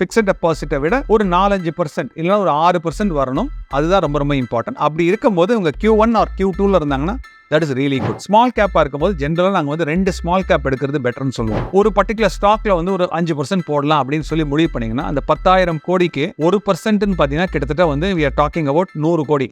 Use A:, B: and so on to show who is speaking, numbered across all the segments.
A: Fixed டெபாசிட்டை விட ஒரு நாலஞ்சு பர்சன்ட் இல்லைன்னா ஒரு ஆறு பர்சன்ட் வரணும். அதுதான் ரொம்ப ரொம்ப இம்பார்ட்டன்ட் அப்படி இருக்கும்போது உங்க கியூ ஒன் ஆர் கியூ டூவில் இருந்தாங்கன்னா that is really good small கேப்பாக இருக்கும்போது ஜென்ரலாக நாங்கள் வந்து ரெண்டு ஸ்மால் கேப் எடுக்கிறது பெட்டர்னு சொல்லுவோம். ஒரு பர்டிகுலர் ஸ்டாக்ல வந்து ஒரு அஞ்சு பர்சன்ட் போடலாம் அப்படின்னு சொல்லி முடிவு பண்ணீங்கன்னா அந்த பத்தாயிரம் கோடிக்கு ஒரு பர்சன்ட்னு பார்த்தீங்கன்னா கிட்டத்தட்ட வந்து வி ஆர் டாக்கிங் அபவுட் நூறு கோடி.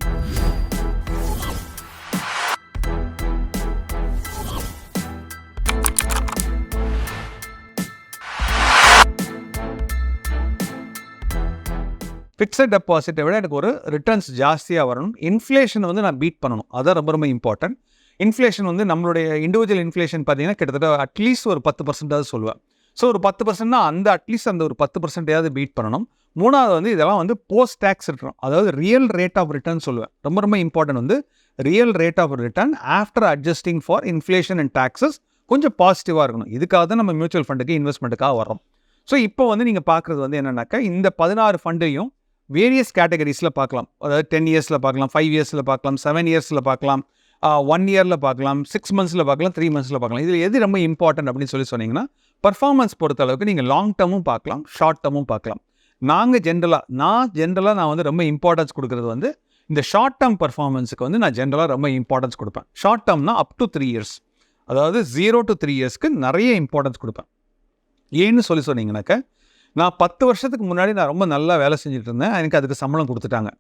A: ஃபிக்ஸட் டெபாசிட்டை விட எனக்கு ஒரு ரிட்டர்ன்ஸ் ஜாஸ்தியாக வரணும். இன்ஃப்ளேஷன் வந்து நான் பீட் பண்ணணும். அதான் ரொம்ப ரொம்ப இம்பார்ட்டன்ட் இன்ஃப்ளேஷன் வந்து நம்மளுடைய இண்டிவிஜுவல் இன்ஃப்ளேஷன் பார்த்தீங்கன்னா கிட்டத்தட்ட அட்லீஸ்ட் ஒரு பத்து பர்சன்டாவது சொல்லுவேன். ஸோ ஒரு பத்து பர்சன்ட்னா அந்த அட்லீஸ்ட் அந்த ஒரு பத்து பர்சன்டையாவது பீட் பண்ணணும். மூணாவது வந்து இதெல்லாம் வந்து போஸ்ட் டேக்ஸ் ரிட்டர்ன் அதாவது ரியல் ரேட் ஆஃப் ரிட்டர்ன் சொல்லுவேன். ரொம்ப ரொம்ப இம்பார்ட்டன்ட் வந்து real rate of return after adjusting for inflation and taxes கொஞ்சம் பாசிட்டிவாக இருக்கணும். இதுக்காக தான் நம்ம மியூச்சுவல் ஃபண்டுக்கு இன்வெஸ்ட்மெண்ட்டுக்காக வரோம் ஸோ இப்போ வந்து நீங்கள் பார்க்குறது வந்து என்னென்னாக்கா இந்த பதினாறு ஃபண்டையும் வேரியஸ் கேட்டகரிஸில் பார்க்கலாம். அதாவது டென் இயர்ஸில் பார்க்கலாம் ஃபைவ் இயர்ஸில் பார்க்கலாம் செவன் இயர்ஸில் பார்க்கலாம் ஒன் இயரில் பார்க்கலாம் சிக்ஸ் மந்த்ஸில் பார்க்கலாம் த்ரீ மந்த்ஸில் பார்க்கலாம். இதில் எது ரொம்ப இம்பார்ட்டன்ட் அப்படின்னு சொல்லி சொன்னீங்கன்னா பர்ஃபார்மன்ஸ் பொறுத்த அளவுக்கு நீங்கள் லாங் டர்மும் பார்க்கலாம் ஷார்ட் டர்மும் பார்க்கலாம். நாங்கள் ஜென்ரலாக நான் ஜென்ரலாக நான் வந்து ரொம்ப இம்பார்ட்டன்ஸ் கொடுக்குறது வந்து இந்த ஷார்ட் டேர்ம் பர்ஃபார்மன்ஸுக்கு வந்து நான் ஜென்ரலாக ரொம்ப இம்பார்ட்டன்ஸ் கொடுப்பேன். ஷார்ட் டேர்ம்னா அப் டு த்ரீ இயர்ஸ் அதாவது ஜீரோ டு த்ரீ இயர்ஸ்க்கு நிறைய இம்பார்ட்டன்ஸ் கொடுப்பேன். ஏன்னு சொல்லி சொன்னீங்கன்னாக்க நான் பத்து வருஷத்துக்கு முன்னாடி நான் ரொம்ப நல்லா வேலை செஞ்சுட்டு இருந்தேன் எனக்கு அதுக்கு சம்பளம் கொடுத்துட்டாங்க.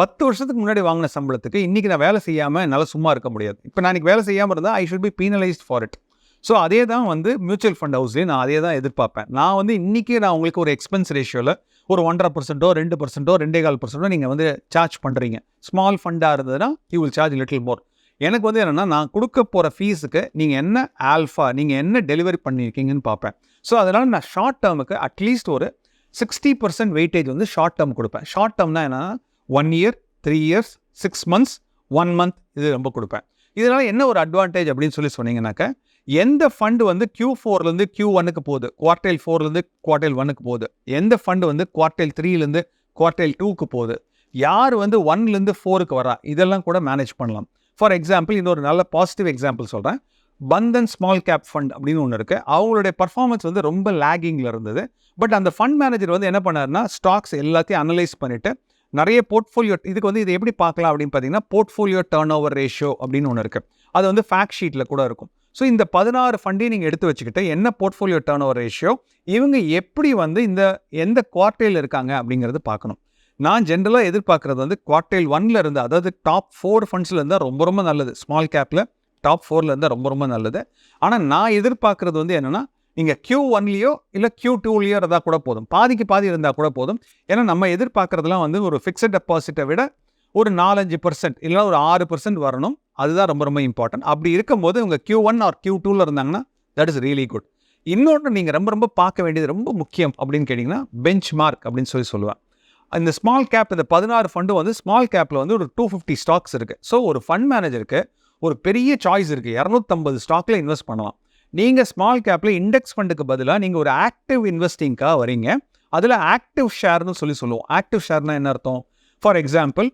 A: பத்து வருஷத்துக்கு முன்னாடி வாங்கின சம்பளத்துக்கு இன்றைக்கி நான் வேலை செய்யாமல் என்னால் சும்மா இருக்க முடியாது. இப்போ நான் இன்றைக்கி வேலை செய்யாமல் இருந்தால் I should be penalised for it so அதே தான் வந்து மியூச்சுவல் ஃபண்ட் ஹவுஸ்லேயும் நான் அதே தான் எதிர்பார்ப்பேன். நான் வந்து இன்றைக்கி நான் உங்களுக்கு ஒரு எக்ஸ்பென்ஸ் ரேஷியோவில் ஒரு ஒன்றரை பர்சன்ட்டோ ரெண்டு பர்சன்ட்டோ ரெண்டே கால் பர்சன்ட்டோ நீங்கள் வந்து சார்ஜ் பண்ணுறீங்க ஸ்மால் ஃபண்டாக இருந்ததுன்னா you will charge little more எனக்கு வந்து என்னென்னா நான் கொடுக்க போகிற ஃபீஸுக்கு நீங்கள் என்ன ஆல்ஃபா நீங்கள் என்ன டெலிவரி பண்ணியிருக்கீங்கன்னு பார்ப்பேன். ஸோ அதனால் நான் ஷார்ட் டேர்முக்கு அட்லீஸ்ட் ஒரு சிக்ஸ்டி பர்சன்ட் வெயிட்டேஜ் வந்து ஷார்ட் டேர்ம் கொடுப்பேன். ஷார்ட் டேர்ம்னா என்னன்னா one year three years six months one month இது ரொம்ப கொடுப்பேன். இதனால் என்ன ஒரு அட்வான்டேஜ் அப்படின்னு சொல்லி சொன்னீங்கன்னாக்க எந்த ஃபண்டு வந்து கியூ ஃபோர்லேருந்து கியூ ஒன்னுக்கு போகுது குவார்டைல் ஃபோர்லேருந்து குவார்டைல் ஒன்னுக்கு போகுது எந்த ஃபண்டு வந்து குவார்டைல் த்ரீலேருந்து குவார்டைல் டூக்கு போகுது யார் வந்து ஒன்லேருந்து ஃபோருக்கு வரா இதெல்லாம் கூட மேனேஜ் பண்ணலாம். ஃபார் எக்ஸாம்பிள் இன்னொரு நல்ல பாசிட்டிவ் எக்ஸாம்பிள் சொல்கிறேன் பந்தன் ஸ்மால் கேப் ஃபண்ட் அப்படின்னு ஒன்று இருக்குது அவங்களுடைய பர்ஃபார்மன்ஸ் வந்து ரொம்ப லேகிங்கில் இருந்தது. பட் அந்த ஃபண்ட் மேனேஜர் வந்து என்ன பண்ணாருன்னா ஸ்டாக்ஸ் எல்லாத்தையும் அனலைஸ் பண்ணிவிட்டு நிறைய போர்ட்ஃபோலியோ இதுக்கு வந்து இதை எப்படி பார்க்கலாம் அப்படின்னு பார்த்தீங்கன்னா போர்ட்ஃபோலியோ டர்ன் ஓவர் ரேஷியோ அப்படின்னு ஒன்று இருக்குது அது வந்து ஃபேக்ட் ஷீட்டில் கூட இருக்கும். ஸோ இந்த பதினாறு ஃபண்டையும் நீங்கள் எடுத்து வச்சுக்கிட்டு என்ன போர்ட்ஃபோலியோ டேர்ன் ஓவர் ரேஷியோ இவங்க எப்படி வந்து இந்த எந்த குவார்டையில் இருக்காங்க அப்படிங்கிறது பார்க்கணும். நான் ஜென்ரலாக எதிர்பார்க்குறது வந்து குவார்டைல் ஒன்ல இருந்து அதாவது டாப் ஃபோர் ஃபண்ட்ஸில் இருந்தால் ரொம்ப ரொம்ப நல்லது. ஸ்மால் கேப்பில் டாப் ஃபோரில் இருந்தால் ரொம்ப ரொம்ப நல்லது. ஆனால் நான் எதிர்பார்க்குறது வந்து என்னென்னா நீங்கள் க்யூ ஒன்லேயோ இல்லை க்யூ டூலேயோ இருந்தால் கூட போதும். பாதிக்கு பாதி இருந்தால் கூட போதும். ஏன்னா நம்ம எதிர்பார்க்குறதுலாம் வந்து ஒரு ஃபிக்ஸட் டெபாசிட்டை விட ஒரு நாலஞ்சு பர்சன்ட் இல்லைனா ஒரு ஆறு பர்சன்ட் வரணும். அதுதான் ரொம்ப ரொம்ப இம்பார்ட்டன்ட் அப்படி இருக்கும்போது உங்கள் க்யூ ஒன் ஆர் க்யூ டூவில் இருந்தாங்கன்னா தட் இஸ் ரியலி குட் இன்னொன்று நீங்கள் ரொம்ப ரொம்ப பார்க்க வேண்டியது ரொம்ப முக்கியம் அப்படின்னு கேட்டிங்கன்னா பெஞ்ச் மார்க் அப்படின்னு சொல்லி சொல்லுவேன் இந்த ஸ்மால் கேப் இந்த பதினாறு ஃபண்டும் வந்து ஸ்மால் கேப்பில் வந்து ஒரு டூ ஃபிஃப்டி ஸ்டாக்ஸ் இருக்குது ஸோ ஒரு ஃபண்ட் மேனேஜருக்கு ஒரு பெரிய சாய்ஸ் இருக்குது இரநூத்தம்பது ஸ்டாக்கில் இன்வெஸ்ட் பண்ணலாம். நீங்கள் ஸ்மால் கேப்பில் இண்டெக்ஸ் ஃபண்டுக்கு பதிலாக நீங்கள் ஒரு ஆக்டிவ் இன்வெஸ்டிங்காக வரீங்க அதில் ஆக்டிவ் ஷேர்னு சொல்லி சொல்லுவோம். ஆக்டிவ் ஷேர்னா என்ன அர்த்தம்? ஃபார் எக்ஸாம்பிள்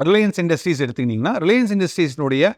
A: ரிலையன்ஸ் இண்டஸ்ட்ரீஸ் எடுத்துக்கிட்டிங்கன்னா ரிலையன்ஸ் இண்டஸ்ட்ரீஸ்னுடைய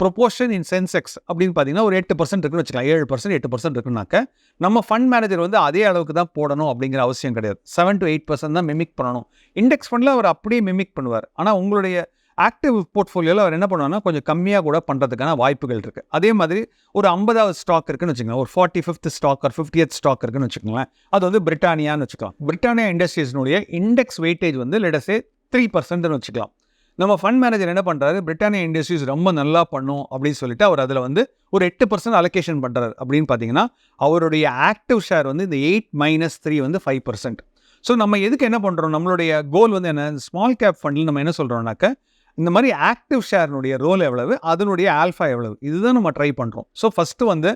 A: ப்ரொபோர்ஷன் இன் சென்செக்ஸ் அப்படின்னு பார்த்தீங்கன்னா ஒரு எட்டு பர்சன்ட் இருக்குன்னு வச்சுக்கலாம். ஏழு பர்சன்ட் எட்டு பர்சன்ட் இருக்குன்னாக்க நம்ம ஃபண்ட் மேனேஜர் வந்து அதே அளவுக்கு தான் போடணும் அப்படிங்கிற அவசியம் கிடையாது. செவன் டு எயிட் பர்சன்ட் தான் மிமிக் பண்ணணும். இண்டெக்ஸ் ஃபண்டில் அவர் அப்படியே மிமிக் பண்ணுவார். ஆனால் உங்களுடைய ஆக்டிவ் போர்ட்ஃபோலியோவில் அவர் என்ன பண்ணுவாங்கன்னா கொஞ்சம் கம்மியாக கூட பண்ணுறதுக்கான வாய்ப்புகள் இருக்குது அதே மாதிரி ஒரு ஐம்பதாவது ஸ்டாக் இருக்குன்னு வச்சுக்கோங்க ஒரு ஃபார்ட்டி ஃபிஃப்த் ஸ்டாக் ஒரு ஃபிஃப்டியத் ஸ்டாக் இருக்குன்னு வச்சுக்கோங்களேன் அது வந்து பிரிட்டானியான்னு வச்சுக்கலாம். பிரிட்டானியா இண்டஸ்ட்ரீஸ்னுடைய இண்டெக்ஸ் வெயிட்டேஜ் வந்து லெடஸே த்ரீ பர்சன்ட்னு வச்சுக்கலாம். நம்ம ஃபண்ட் மேனேஜர் என்ன பண்ணுறாரு பிரிட்டானியா இண்டஸ்ட்ரீஸ் ரொம்ப நல்லா பண்ணும் அப்படின்னு சொல்லிட்டு அவர் அதில் வந்து ஒரு எட்டு பர்சன்ட் அலோகேஷன் பண்ணுறாரு அப்படின்னு பார்த்தீங்கன்னா அவருடைய ஆக்டிவ் ஷேர் வந்து இந்த எயிட் மைனஸ் த்ரீ வந்து ஃபைவ் பர்சன்ட் ஸோ நம்ம எதுக்கு என்ன பண்ணுறோம் நம்மளுடைய கோல் வந்து என்ன? ஸ்மால் கேப் ஃபண்டில் நம்ம என்ன சொல்கிறோம்னாக்க இந்த மாதிரி ஆக்டிவ் ஷேர்னுடைய ரோல் எவ்வளவு? அதனுடைய ஆல்ஃபா எவ்வளவு? இதுதான் நம்ம ட்ரை பண்ணுறோம் ஸோ ஃபஸ்ட்டு வந்து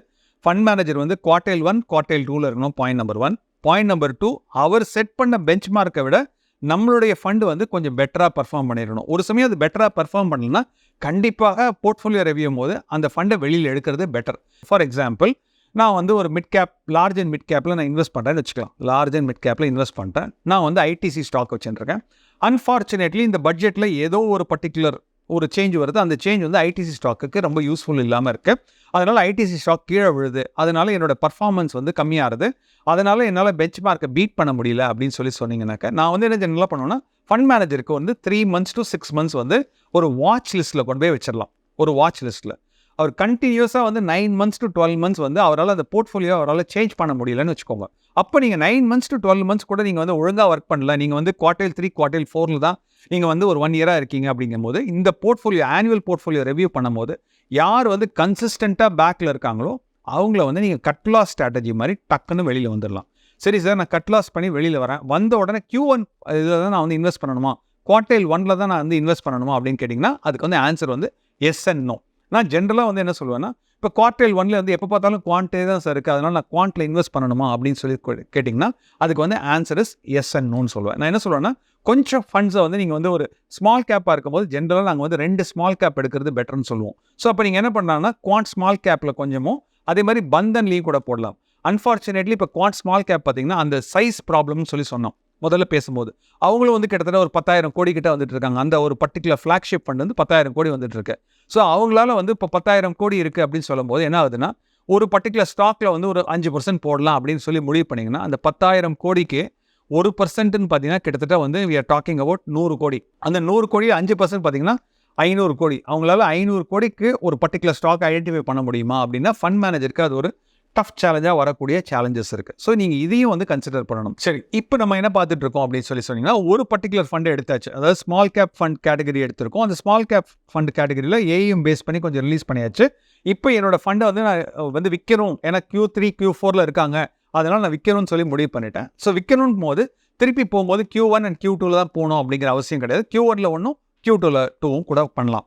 A: ஃபண்ட் மேனேஜர் வந்து குவார்டைல் ஒன் குவார்டைல் டூவில் இருக்கணும் point number one point number two அவர் செட் பண்ண பெஞ்ச் மார்க்கை விட நம்மளுடைய ஃபண்டு வந்து கொஞ்சம் பெட்டராக பர்ஃபார்ம் பண்ணிடணும். ஒரு சமயம் அது பெட்டராக பர்ஃபார்ம் பண்ணலன்னா கண்டிப்பாக போர்ட்ஃபோலியோ ரெவியும் போது அந்த ஃபண்டை வெளியில் எடுக்கிறது பெட்டர் ஃபார் எக்ஸாம்பிள் நான் வந்து ஒரு mid cap large and mid கேப்பில் நான் இன்வெஸ்ட் பண்ணுறேன்னு வச்சுக்கலாம். லார்ஜ் அண்ட் மிட் கேப்பில் இன்வெஸ்ட் பண்ணுறேன் நான் வந்து ஐடிசி ஸ்டாக் வச்சுருக்கேன் அன்ஃபார்ச்சுனேட்லி இந்த பட்ஜெட்டில் ஏதோ ஒரு பர்டிகுலர் ஒரு சேஞ்ச் வருது. அந்த சேஞ்ச் வந்து ஐடிசி ஸ்டாக்குக்கு ரொம்ப யூஸ்ஃபுல் இல்லாமல் இருக்குது அதனால் ஐடிசி ஸ்டாக் கீழே விழுது. அதனால் என்னோட பர்ஃபார்மன்ஸ் வந்து கம்மியாகுது. அதனால் என்னால் பெஞ்ச் மார்க்கை பீட் பண்ண முடியல அப்படின்னு சொல்லி சொன்னீங்கன்னாக்கா நான் வந்து என்ன ஜெனரலாக பண்ணுவேன்னா ஃபண்ட் மேனேஜருக்கு வந்து three months to six months வந்து ஒரு வாட்ச் லிஸ்ட்டில் கொண்டு போய் வச்சிடலாம். ஒரு வாட்ச் லிஸ்ட்டில் அவர் கண்டினியூஸாக வந்து nine months to twelve months வந்து அவரால் அந்த போர்ட்ஃபோலியோ அவரால் சேஞ்ச் பண்ண முடியலன்னு வச்சுக்கோங்க. அப்போ நீங்கள் nine months to twelve months கூட நீங்கள் வந்து ஒழுங்காக ஒர்க் பண்ணல. நீங்கள் வந்து குவார்டர் த்ரீ குவார்டர் ஃபோரில் தான் நீங்கள் வந்து ஒரு ஒன் இயராக இருக்கீங்க அப்படிங்கும்போது இந்த போர்ட்ஃபோலியோ ஆனுவல் போர்ட்ஃபோலியோ ரிவ்யூ பண்ணும்போது யார் வந்து கன்சிஸ்டண்ட்டாக பேக்கில் இருக்காங்களோ அவங்கள வந்து நீங்கள் கட்லா ஸ்ட்ராட்டஜி மாதிரி டக்குன்னு வெளியில் வந்துடலாம் சரி சார் நான் கட் லாஸ் பண்ணி வெளியில் வரேன். வந்த உடனே கியூ ஒன் இதில் தான் நான் வந்து இன்வெஸ்ட் பண்ணணுமா? குவார்டைல் ஒனில் தான் நான் வந்து இன்வெஸ்ட் பண்ணணுமா அப்படின்னு கேட்டிங்கன்னா அதுக்கு வந்து ஆன்சர் வந்து எஸ் அண்ட் நோ நான் ஜென்ரலாக வந்து என்ன சொல்லுவேன்னா இப்போ குவார்டைல் ஒன்ல வந்து எப்போ பார்த்தாலும் குவான்டே தான் சார் இருக்குது அதனால் நான் குவான்ட்டில் இன்வெஸ்ட் பண்ணணுமா அப்படின்னு சொல்லி கேட்டிங்கன்னா அதுக்கு வந்து ஆன்சர் இஸ் எஸ் அண்ட் நோன்னு சொல்லுவேன். நான் என்ன சொல்லுவேன்னா கொஞ்சம் ஃபண்ட்ஸை வந்து நீங்கள் வந்து ஒரு ஸ்மால் கேப்பாக இருக்கும்போது ஜென்ரலாக நாங்கள் வந்து ரெண்டு ஸ்மால் கேப் எடுக்கிறது பெட்டர்னு சொல்லுவோம். ஸோ அப்போ நீங்கள் என்ன பண்ணலாம்னா குவான்ட் ஸ்மால் கேப்பில் கொஞ்சமும் அதே மாதிரி பந்தன்லேயும் கூட போடலாம். அன்ஃபார்ச்சுனேட்லி இப்போ குவான்ட் ஸ்மால் கேப் பார்த்தீங்கன்னா அந்த சைஸ் ப்ராப்ளம்னு சொல்லி சொன்னோம். முதல்ல பேசும்போது. அவங்களும் வந்து கிட்டத்தட்ட ஒரு பத்தாயிரம் கோடி கிட்ட வந்துட்டு இருக்காங்க. அந்த ஒரு பர்டிகுலர் ஃப்ளாக்ஷிப் ஃபண்ட் வந்து பத்தாயிரம் கோடி வந்துட்டு இருக்கு. ஸோ அவங்களால வந்து இப்போ பத்தாயிரம் கோடி இருக்குது அப்படின்னு சொல்லும்போது என்ன ஆகுதுன்னா ஒரு பர்டிகுலர் ஸ்டாக்ல வந்து ஒரு அஞ்சு பர்சன்ட் போடலாம் அப்படின்னு சொல்லி முடிவு பண்ணிங்கன்னா அந்த பத்தாயிரம் கோடிக்கு ஒரு பர்சன்ட்னு பார்த்தீங்கன்னா கிட்டத்தட்ட வந்து we டாக்கிங் அபவுட் நூறு கோடி. அந்த நூறு கோடி அஞ்சு பர்சன்ட் பார்த்தீங்கன்னா ஐநூறு கோடி. அவங்களால ஐநூறு கோடிக்கு ஒரு பர்டிகுலர் ஸ்டாக் ஐடென்டிஃபை பண்ண முடியுமா அப்படின்னா ஃபண்ட் மேனேஜருக்கு அது ஒரு டஃப் சேலஞ்சாக வரக்கூடிய சேலஞ்சஸ் இருக்குது ஸோ நீங்கள் இதையும் வந்து கன்சிடர் பண்ணணும். சரி இப்போ நம்ம என்ன பார்த்துட்டு இருக்கோம் அப்படின்னு சொல்லி சொன்னீங்கன்னா ஒரு பர்டிகுலர் ஃபண்ட் எடுத்தாச்சு. அதாவது ஸ்மால் கேப் ஃபண்ட் கேட்டகரி எடுத்திருக்கோம். அந்த ஸ்மால் கேப் ஃபண்ட் கேட்டகரியில் ஏயும் பேஸ் பண்ணி கொஞ்சம் ரிலீஸ் பண்ணியாச்சு. இப்போ என்னோட ஃபண்டை வந்து நான் வந்து விற்கணும் ஏன்னா க்யூ த்ரீ க்யூ ஃபோரில் இருக்காங்க. அதனால் நான் விற்கணும்னு சொல்லி முடிவு பண்ணிட்டேன். ஸோ விற்கணும் போது திருப்பி போகும்போது க்யூ ஒன் அண்ட் க்யூ டூவில் தான் போகணும் அப்படிங்கிற அவசியம் கிடையாது. Q1 ஒனில் ஒன்றும் க்யூ டூவில் டூவும் கூட பண்ணலாம்.